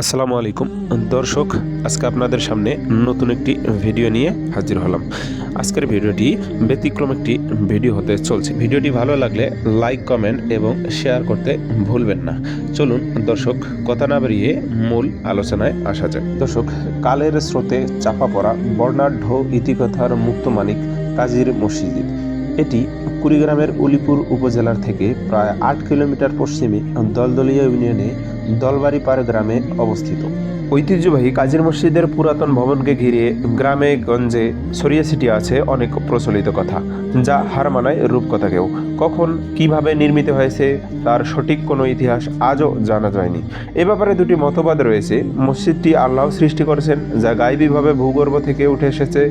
আসসালামু আলাইকুম। দর্শক, আজকে আপনাদের সামনে নতুন একটি ভিডিও নিয়ে হাজির হলাম। আজকের ভিডিওটি ব্যতিক্রম একটি ভিডিও হতে চলছে। ভিডিওটি ভালো লাগলে লাইক, কমেন্ট এবং শেয়ার করতে ভুলবেন না। চলুন, দর্শক, কথা না বেরিয়ে মূল আলোচনায় আসা যাক। দর্শক, কালের স্রোতে চাপা পড়া বর্ণাঢ্য ইতিকথার মুক্তমানিক কাজীর মসজিদ। এটি কুড়িগ্রামের উলিপুর উপজেলার থেকে প্রায় আট কিলোমিটার পশ্চিমে দলদলীয় ইউনিয়নে দলবাড়িপাড় গ্রামে অবস্থিত। ঐতিহ্যবাহী কাজীর মসজিদের পুরাতন ভবনকে ঘিরে গ্রামে গঞ্জে ছড়িয়ে ছিটিয়ে আছে অনেক প্রচলিত কথা, যা হার মানায় রূপকথাকেও। কখন কীভাবে নির্মিত হয়েছে, তার সঠিক কোনো ইতিহাস আজও জানা যায়নি। এ ব্যাপারে দুটি মতবাদ রয়েছে। মসজিদটি আল্লাহ সৃষ্টি করেছেন, যা গাইবীভাবে ভূগর্ভ থেকে উঠে এসেছে।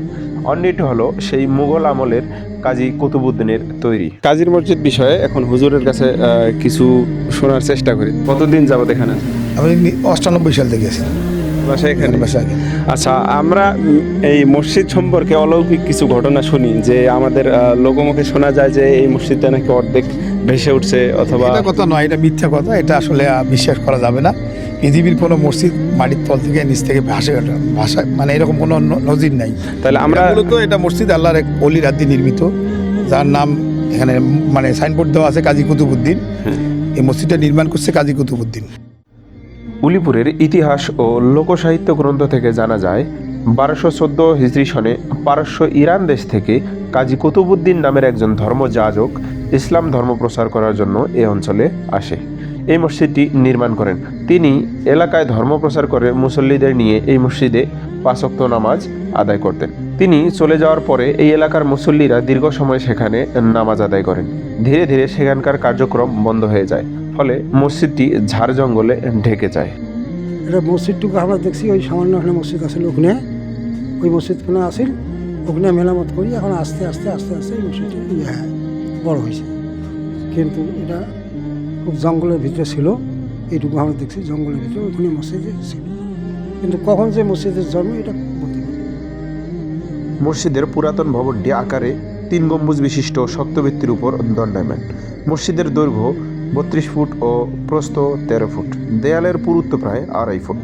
অন্যটি হলো সেই মুঘল আমলের কাজী কুতুবুদ্দিনের তৈরি। কাজীর মসজিদ বিষয়ে এখন হুজুরের কাছে কিছু শোনার চেষ্টা করি। কতদিন যাবত এখানে আমি অষ্টানব্বই সাল থেকে গেছি বাসা এখানে? বাসা আচ্ছা আমরা এই মসজিদ সম্পর্কে অলৌকিক কিছু ঘটনা শুনি যে আমাদের লোকমুখে শোনা যায় যে এই মসজিদটা নাকি অর্ধেক ভেসে উঠছে অথবা কথা নয় এটা মিথ্যা কথা এটা আসলে বিশ্বাস করা যাবে না। পৃথিবীর কোনো মসজিদ মাটির তল থেকে নিচ থেকে ভাসে ওঠা ভাষা মানে এরকম কোনো নজির নাই। তাহলে আমরা আমরা মূলত এটা মসজিদ আল্লাহর এক অলির হাত নির্মিত যার নাম এখানে মানে সাইনবোর্ড দেওয়া আছে কাজী কুতুবুদ্দিন। এই মসজিদটা নির্মাণ করছে কাজী কুতুবুদ্দিন। উলিপুরের ইতিহাস ও লোকসাহিত্য গ্রন্থ থেকে জানা যায় বারোশো চোদ্দ হিজরি সনে পারস্য ইরান দেশ থেকে কাজী কুতুবুদ্দিন নামের একজন ধর্মযাজক ইসলাম ধর্ম প্রচার করার জন্য এ অঞ্চলে আসে। এই মসজিদটি নির্মাণ করেন। তিনি এলাকায় ধর্ম প্রচার করে মুসল্লিদের নিয়ে এই মসজিদে পাঁচক্ত নামাজ আদায় করতেন। তিনি চলে যাওয়ার পরে এই এলাকার মুসল্লিরা দীর্ঘ সময় সেখানে নামাজ আদায় করেন। ধীরে ধীরে সেখানকার কার্যক্রম বন্ধ হয়ে যায়, ফলে মসজিদটি ঝাড় জঙ্গলে ঢেকে যায়। এটা মসজিদটুকু আমরা দেখছি, ওই সামান্য ওখানে মসজিদ আছিল ওখানে ওই মসজিদখানে আসিল, ওখানে মেরামত করি, এখন আস্তে আস্তে আস্তে আস্তে এই মসজিদটা ইয়ে বড় হয়েছে। কিন্তু এটা খুব জঙ্গলের ভিতরে ছিল। এইটুকু আমরা দেখছি, জঙ্গলের ভিতরে। ওখানে মসজিদ ছিল। কিন্তু কখন যে মসজিদের জন্ম, এটা মসজিদের পুরাতন ভবনটি আকারে তিন গম্বুজ বিশিষ্ট শক্তভিত্তির উপর দণ্ডায়মান। মসজিদের দৈর্ঘ্য বত্রিশ ফুট ও প্রস্থ তেরো ফুট। দেয়ালের পুরুত্ব প্রায় আড়াই ফুট।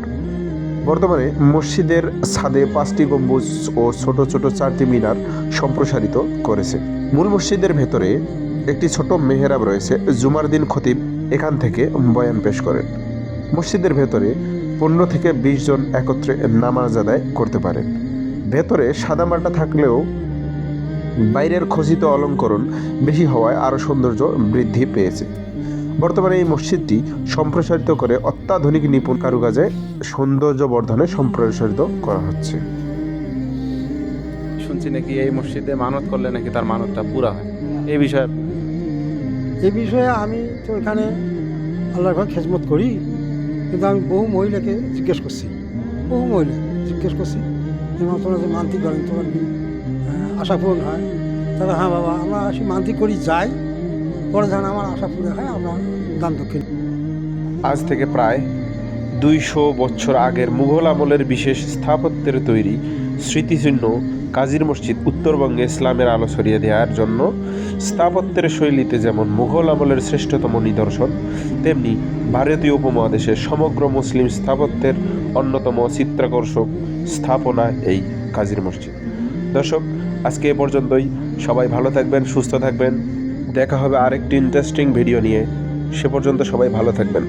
বর্তমানে মসজিদের ছাদে পাঁচটি গম্বুজ ও ছোট ছোট চারটি মিনার সম্প্রসারিত করেছে। মূল মসজিদের ভেতরে একটি ছোট মেহরাব রয়েছে। জুমার দিন খতিব এখান থেকে বয়ান পেশ করেন। মসজিদের ভেতরে পনেরো থেকে বিশ জন একত্রে নামাজ আদায় করতে পারেন। ভেতরে সাদামাটা থাকলেও বাইরের খচিত অলঙ্করণ বেশি হওয়ায় আরও সৌন্দর্য বৃদ্ধি পেয়েছে। বর্তমানে এই মসজিদটি সম্প্রসারিত করে অত্যাধুনিক নিপুণ কারুকাজে সৌন্দর্য বর্ধনে সম্প্রসারিত করা হচ্ছে। শুনছি নাকি এই মসজিদে মানত করলে নাকি তার মানতটা পুরা হয়? এই বিষয়ে এই বিষয়ে আমি তো এখানে আল্লাহর ঘর খেজমত করি, কিন্তু আমি বহু মহিলাকে জিজ্ঞেস করছি। বহু মহিলা জিজ্ঞেস করছি। যেমন তোমরা যে মান্তি করেন তোমার কি আশা পূরণ হয়। তাহলে হ্যাঁ বাবা, আমরা আসি মান্তি করি, যাই। পরে যখন আমার আশা পূরণ হয়, আমরা দান দক্ষিণ আজ থেকে প্রায় দুইশো বছর আগের মুঘল আমলের বিশেষ স্থাপত্যের তৈরি স্মৃতিচিহ্ন কাজীর মসজিদ উত্তরবঙ্গে ইসলামের আলো ছড়িয়ে দেওয়ার জন্য স্থাপত্যের শৈলীতে যেমন মুঘল আমলের শ্রেষ্ঠতম নিদর্শন, তেমনি ভারতীয় উপমহাদেশের সমগ্র মুসলিম স্থাপত্যের অন্যতম চিত্রাকর্ষক স্থাপনা এই কাজীর মসজিদ। দর্শক, আজকে এ পর্যন্তই। সবাই ভালো থাকবেন, সুস্থ থাকবেন। দেখা হবে আরেকটি ইন্টারেস্টিং ভিডিও নিয়ে। সে পর্যন্ত সবাই ভালো থাকবেন।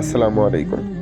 আসসালামু আলাইকুম।